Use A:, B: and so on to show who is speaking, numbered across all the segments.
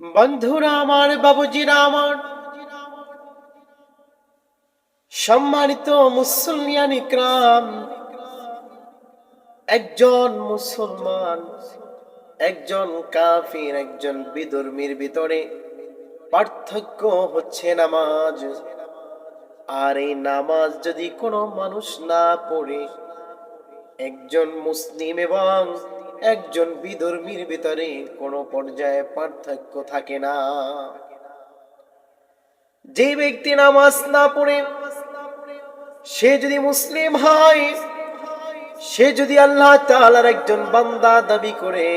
A: বন্ধুরা আমার বাবুজিরা আমার সম্মানিত মুসলিয়ান ইকরাম একজন মুসলমান, একজন কাফির, একজন বিধর্মীর ভিতরে পার্থক্য হচ্ছে নামাজ। আর এই নামাজ যদি কোনো মানুষ না পড়ে, একজন মুসলিম এবং একজন বিধর্মীর ভিতরে কোনো পর্যায়ে পার্থক্য থাকে না। যে ব্যক্তি নামাজ না পড়ে, সে যদি মুসলিম হয়, সে যদি আল্লাহ তাআলার একজন বান্দা দাবি করে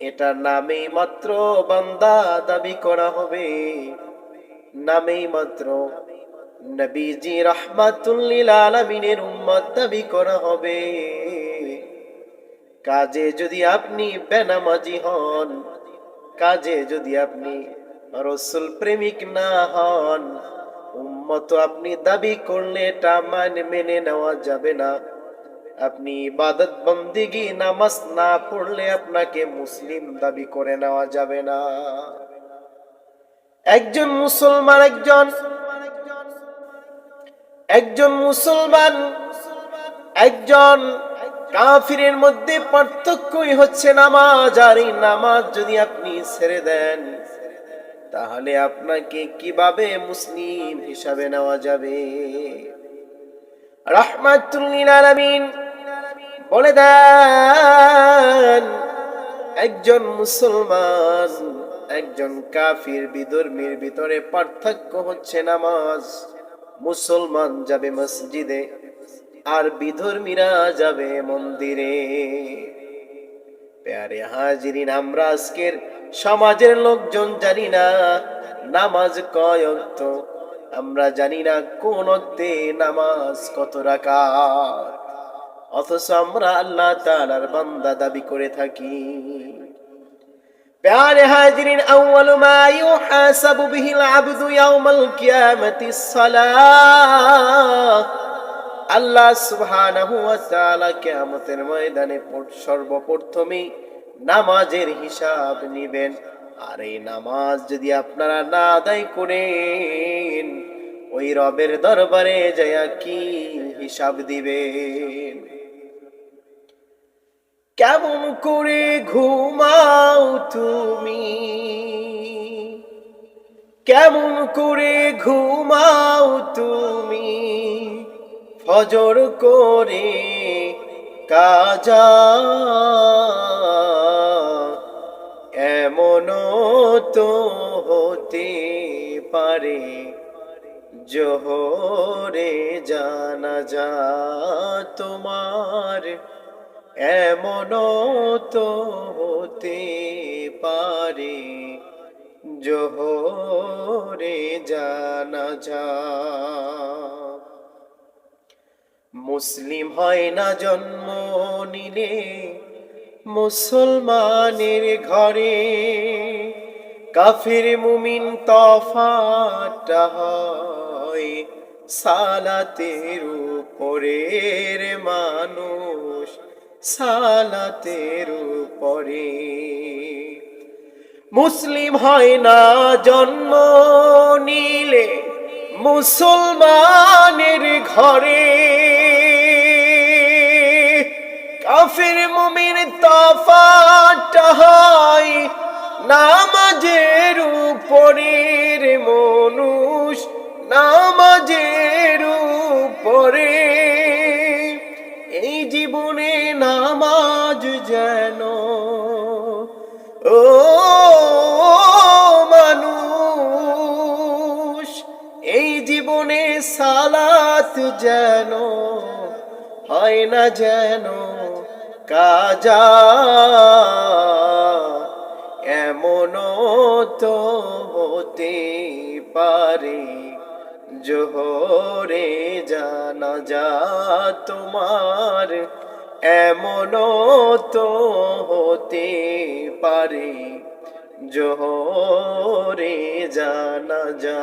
A: এটা নামেই মাত্র বান্দা দাবি করা হবে। নামেই মাত্র নবীজি রহমাতুল্লিল আলমিনের উম্মত দাবি করা হবে। কাজে যদি আপনি বেনামাজি হন, কাজে যদি আপনি রসুল প্রেমিক না হন, উম্মত আপনি দাবি করলে এটা মানে মেনে নেওয়া যাবে না। আপনি ইবাদত বন্দিগি নামাজ না পড়লে আপনাকে মুসলিম দাবি করে নেওয়া যাবে না। একজন মুসলমান, একজন একজন মুসলমান, একজন কাফিরের মধ্যে পার্থক্যই হচ্ছে নামাজ, আর এই নামাজ যদি আপনি ছেড়ে দেন, তাহলে আপনাকে কীভাবে মুসলিম হিসাবে নেওয়া যাবে? বলে দেন, একজন মুসলমান, একজন কাফির বিধর্মীর ভিতরে পার্থক্য হচ্ছে নামাজ। মুসলমান যাবে মসজিদে আর বিধর্মীরা যাবে মন্দিরে। প্যারে হাজিরিন, আমরা আজকের সমাজের লোকজন জানি না, নামাজ কয় আমরা জানি না কোন নামাজ কত রাকাত। অথচ আমরা আল্লাহ তাআলার বান্দা দাবি করে থাকি। প্যারে হাজিরিন, আউয়ালু মা ইউহাসাবু বিহিল আবদু ইয়াউমাল সালাহ। আল্লাহ সুবহানাহু ওয়া তাআলা কিয়ামতের ময়দানে পর- সর্বপ্রথমে নামাজের হিসাব নেবেন। আর এই নামাজ যদি আপনারা না আদায় করেন, ওই রবের দরবারে যায়া কি হিসাব দিবেন? কেমন করে ঘুমাও তুমি? কেমন করে ঘুমাও তুমি? ফজর করে কাজা। এমনও তো হতে পারে জোহরে জানা যা তোমার। এমনও তো হতে পারে জোহরে জানা যা মুসলিম হয় না জন্ম নিলে, মুসলমানের ঘরে কাফির মুমিন তফাটা হয় সালাতের উপরের মানুষ, সালাতের উপরে। মুসলিম হয় না জন্ম নিলে মুসলমানের ঘরে। কাফির মুমিন তফাটা হয় নামাজের যেন হয় না যেন কাজা। এমনও তো হতে পারে জোহরে জানা যা তোমার। এমনও তো হতে পারে জোহরে জানা যা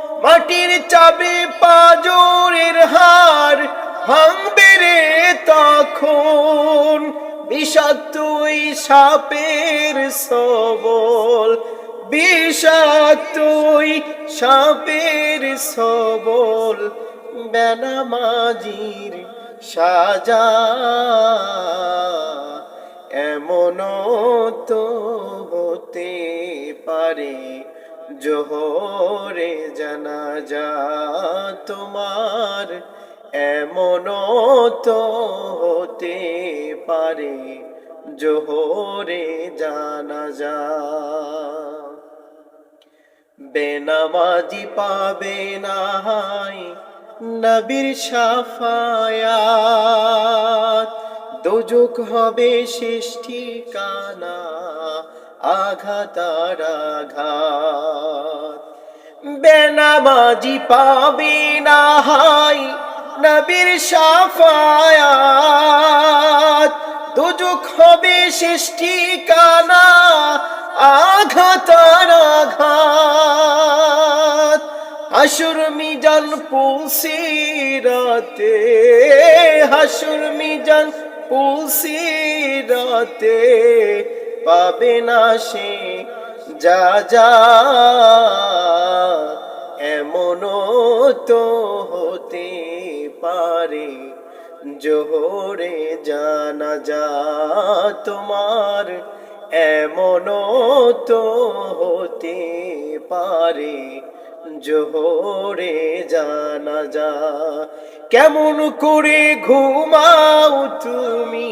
A: মাটির চাবি পাজরের হার ভাঙবে রে তখন। বিষাক্ত সাপের সবল বিষাক্ত সাপের সবল বেনামাজির সাজা। এমনও তো হতে পারে জোহরে জানাজা তোমার এমনও তো হতে পারে জোহরে জানাজা। বেনামাজি পাবে নাই নবীর সাফায়াত। দুজুক হবে শেষ ঠিকানা আঘাত আঘাত বেনামাজি পাবে না হাই, নবীর সাফায়াত। দুজুক হবে শেষ ঠিকানা আঘাত আর আঘাত হাসুর মিজান পুসিরাতে হাসুর মিজান পুসিরাতে পাবে না সে যা যা, এমনও তো হতে পারে। জোহরে জানা যা তোমার, এমনও তো হতে পারে। জোহরে জানা যা, কেমন করে ঘুমাও তুমি?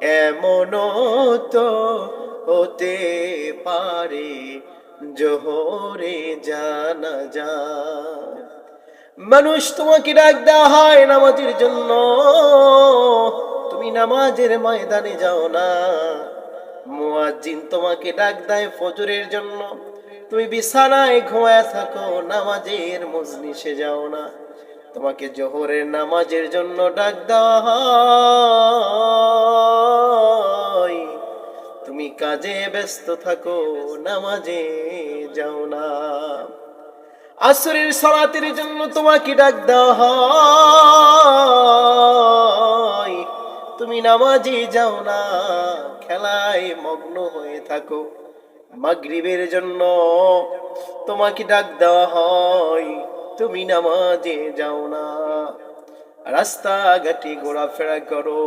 A: এমনও তো হতে পারে, জোহরে জানা যা। মানুষ তোমাকে ডাক দেওয়া হয় নামাজের জন্য। তুমি নামাজের ময়দানে যাও না। মুয়াজ্জিন তোমাকে ডাক দেয় ফজরের জন্য। তুমি বিছানায় ঘুমায় থাকো, নামাজের মজলিসে যাও না। তোমাকে জোহরের নামাজের জন্য ডাক দেওয়া হয়। কাজে ব্যস্ত থাকো, নামাজে যাও না। আসরের সালাতের জন্য তোমাকে ডাক দেওয়া হয়। তুমি নামাজে যাও না, খেলায় মগ্ন হয়ে থাকো। মাগরিবের জন্য তোমাকে ডাক দেওয়া হয়, তুমি নামাজে যাও না। রাস্তাঘাটে ঘোরাফেরা করো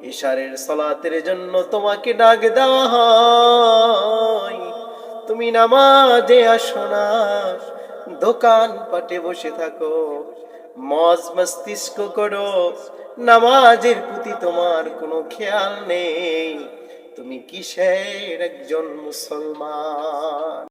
A: ইশারের সলাতের জন্য তোমাকে ডাক দেওয়া হয়। তুমি নামাজে আসো না, দোকান পাটে বসে থাকো, মজ মস্তিষ্ক করো, নামাজের প্রতি তোমার কোনো খেয়াল নেই। তুমি কিসের একজন মুসলমান?